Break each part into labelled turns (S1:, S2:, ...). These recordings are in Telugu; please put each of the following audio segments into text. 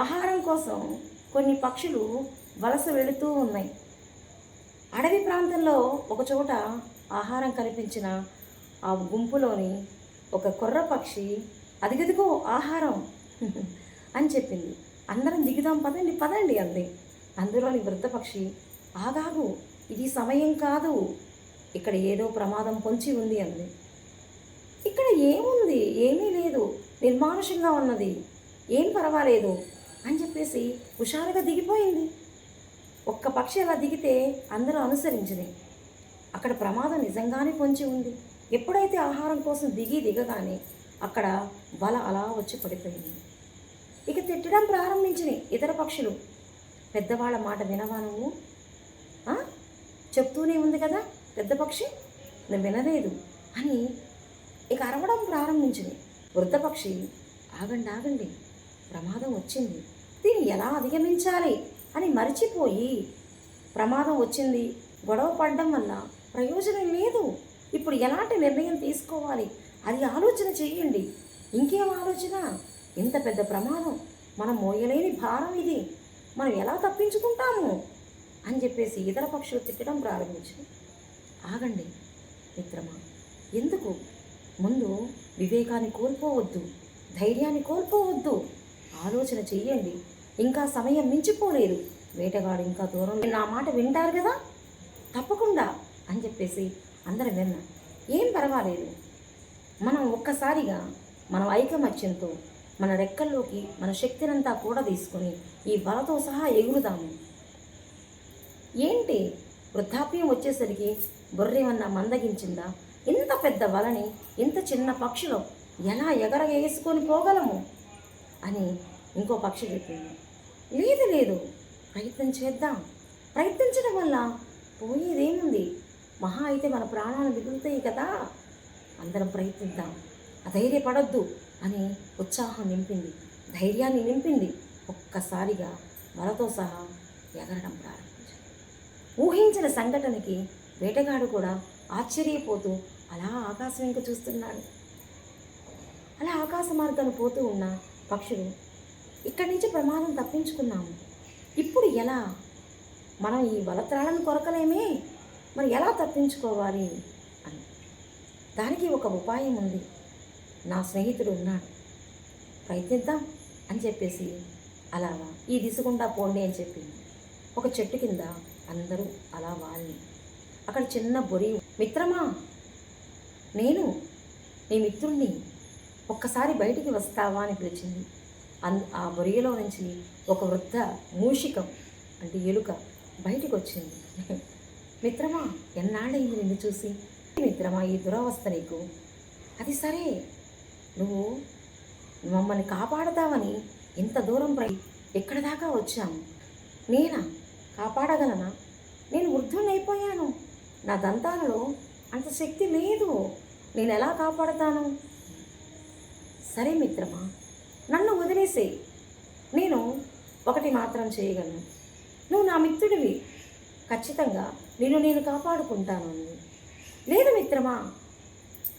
S1: ఆహారం కోసం కొన్ని పక్షులు వలస వెళుతూ ఉన్నాయి. అడవి ప్రాంతంలో ఒకచోట ఆహారం కనిపించిన ఆ గుంపులోని ఒక కొర్ర పక్షి అదిగదిగో ఆహారం అని చెప్పింది. అందరం దిగుదాం పదండి పదండి అంది. అందులోని వృద్ధ పక్షి ఆగాగు ఇది సమయం కాదు ఇక్కడ ఏదో ప్రమాదం పొంచి ఉంది అంది. ఇక్కడ ఏముంది? ఏమీ లేదు నిర్మానుషంగా ఉన్నది. ఏం పర్వాలేదు అని చెప్పేసి హుషారుగా దిగిపోయింది. ఒక్క పక్షి అలా దిగితే అందరూ అనుసరించింది అక్కడ ప్రమాదం నిజంగానే పొంచి ఉంది. ఎప్పుడైతే ఆహారం కోసం దిగి దిగగానే అక్కడ వల అలా వచ్చి పడిపోయింది. ఇక తిట్టడం ప్రారంభించినాయి ఇతర పక్షులు. పెద్దవాళ్ళ మాట వినవా నువ్వు? చెప్తూనే ఉంది కదా పెద్ద పక్షి? నేను వినలేదు అని ఇక అరవడం ప్రారంభించింది వృద్ధ పక్షి ఆగండి ఆగండి. ప్రమాదం వచ్చింది. దీన్ని ఎలా అధిగమించాలి అని మర్చిపోయి ప్రమాదం వచ్చింది. గొడవ పడడం వల్ల ప్రయోజనం లేదు. ఇప్పుడు ఎలాంటి నిర్ణయం తీసుకోవాలి? అది ఆలోచన చెయ్యండి ఇంకేం ఆలోచన? ఇంత పెద్ద ప్రమాదం. మనం మోయలేని భారం ఇది. మనం ఎలా తప్పించుకుంటాము? అని చెప్పేసి ఇతర పక్షులు తిట్టడం ప్రారంభించు ఆగండి మిత్రమా ఎందుకు? ముందు వివేకాన్ని కోల్పోవద్దు ధైర్యాన్ని కోల్పోవద్దు. ఆలోచన చెయ్యండి ఇంకా సమయం మించిపోలేదు. వేటగాడు ఇంకా దూరం నా మాట వింటారు కదా? తప్పకుండా అని చెప్పేసి అందరం విన్నా. ఏం పర్వాలేదు. మనం ఒక్కసారిగా మన ఐకమత్యంతో మన రెక్కల్లోకి మన శక్తినంతా కూడా తీసుకొని ఈ బలతో సహా ఎగురుదాము. ఏంటి? వృద్ధాప్యం వచ్చేసరికి బొర్రేమన్నా మందగించిందా? ఇంత పెద్ద వలని ఇంత చిన్న పక్షిలో ఎలా ఎగరగేసుకొని పోగలము? అని ఇంకో పక్షి చెప్పింది లేదు లేదు. ప్రయత్నం చేద్దాం. ప్రయత్నించడం వల్ల పోయేదేముంది? మహా అయితే మన ప్రాణాలు మిగులుతాయి కదా. అందరం ప్రయత్నిద్దాం. అధైర్యపడొద్దు అని ఉత్సాహం నింపింది. ధైర్యాన్ని నింపింది ఒక్కసారిగా వలతో సహా ఎగరడం ప్రారంభించారు ఊహించిన సంఘటనకి వేటగాడు కూడా ఆశ్చర్యపోతూ అలా ఆకాశం ఇంక చూస్తున్నాడు. అలా ఆకాశ మార్గాన్ని పోతూ ఉన్న పక్షులు ఇక్కడి నుంచి ప్రమాదం తప్పించుకున్నాము. ఇప్పుడు ఎలా? మనం ఈ వలత్రాలను కొరకలేమే. మరి ఎలా తప్పించుకోవాలి? అని. దానికి ఒక ఉపాయం ఉంది. నా స్నేహితుడు ఉన్నాడు. ప్రయత్నిద్దాం అని చెప్పేసి అలా ఈ దిశకుండా పోండి అని చెప్పింది. ఒక చెట్టు కింద అందరూ అలా వాళ్ళని అక్కడ చిన్న బొరి మిత్రమా? నేను నీ మిత్రుణ్ణి ఒక్కసారి బయటికి వస్తావా అని పిలిచింది. అన్ ఆ బొరియలో నుంచి ఒక వృద్ధ మూషికం అంటే ఎలుక బయటికి వచ్చింది మిత్రమా ఎన్నాళ్ళైంది నిన్ను చూసి? మిత్రమా ఈ దురవస్థ నీకు. అది సరే. నువ్వు మమ్మల్ని కాపాడతావని ఇంత దూరం ప్రై ఎక్కడి దాకా వచ్చాము నేనా? కాపాడగలనా? నేను వృద్ధునైపోయాను నా దంతాలలో అంత శక్తి లేదు. నేను ఎలా కాపాడతాను? సరే మిత్రమా నన్ను నేను ఒకటి మాత్రం చేయగలను. నువ్వు నా మిత్రుడివి. ఖచ్చితంగా నేను నేను కాపాడుకుంటాను లేదు మిత్రమా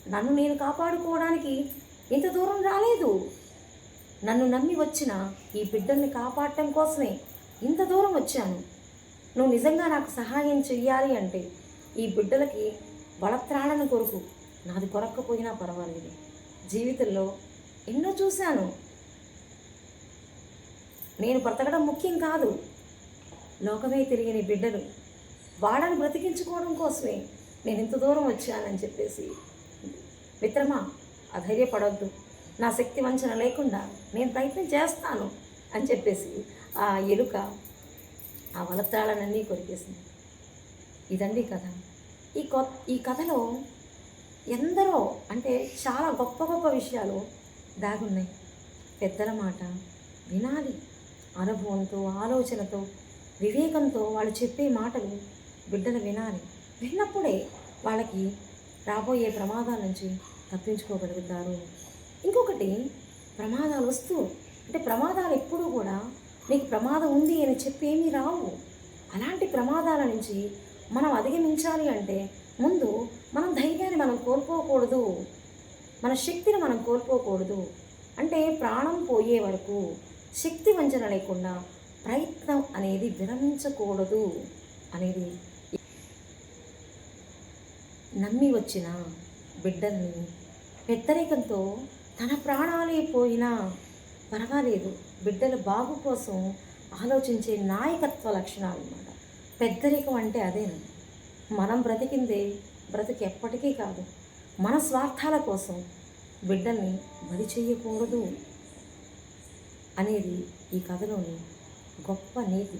S1: నన్ను నేను కాపాడుకోవడానికి ఇంత దూరం రాలేదు. నన్ను నమ్మి వచ్చిన ఈ బిడ్డల్ని కాపాడటం కోసమే ఇంత దూరం వచ్చాను. నువ్వు నిజంగా నాకు సహాయం చెయ్యాలి అంటే ఈ బిడ్డలకి బలత్రాణను కొరకు నాది కొరక్కపోయినా పర్వాలేదు. జీవితంలో ఎన్నో చూశాను. నేను బ్రతకడం ముఖ్యం కాదు. లోకమే తెలియని బిడ్డలు వాళ్ళని బ్రతికించుకోవడం కోసమే నేను ఇంత దూరం వచ్చానని చెప్పేసి మిత్రమా అధైర్యపడవద్దు నా శక్తి వంచన లేకుండా నేను ప్రయత్నం చేస్తాను అని చెప్పేసి ఆ ఎలుక ఆ వలతాళనన్నీ కొరికేసింది. ఇదండి కథ. ఈ కొ ఈ కథలో ఎందరో అంటే చాలా గొప్ప గొప్ప విషయాలు దాగున్నాయి. పెద్దల మాట వినాలి. అనుభవంతో ఆలోచనతో వివేకంతో వాళ్ళు చెప్పే మాటలు బిడ్డలు వినాలి. విన్నప్పుడే వాళ్ళకి రాబోయే ప్రమాదాల నుంచి తప్పించుకోగలుగుతారు. ఇంకొకటి ప్రమాదాలు వస్తూ అంటే ప్రమాదాలు ఎప్పుడూ కూడా నీకు ప్రమాదం ఉంది అని చెప్పి ఏమీ రావు. అలాంటి ప్రమాదాల నుంచి మనం అధిగమించాలి అంటే ముందు మనం ధైర్యాన్ని మనం కోల్పోకూడదు. మన శక్తిని మనం కోల్పోకూడదు. అంటే ప్రాణం పోయే వరకు శక్తి వంచన లేకుండా ప్రయత్నం అనేది విరమించకూడదు అనేది నమ్మి వచ్చిన బిడ్డల్ని పెద్దరికంతో తన ప్రాణాలే పోయినా పర్వాలేదు. బిడ్డల బాగు కోసం ఆలోచించే నాయకత్వ లక్షణాలు అన్నమాట. పెద్దరికం అంటే అదేనండి మనం బ్రతికిందే బ్రతికి ఎప్పటికీ కాదు. మన స్వార్థాల కోసం బిడ్డల్ని బలి చేయకూడదు. అనేది ఈ కథలోని గొప్ప నీతి.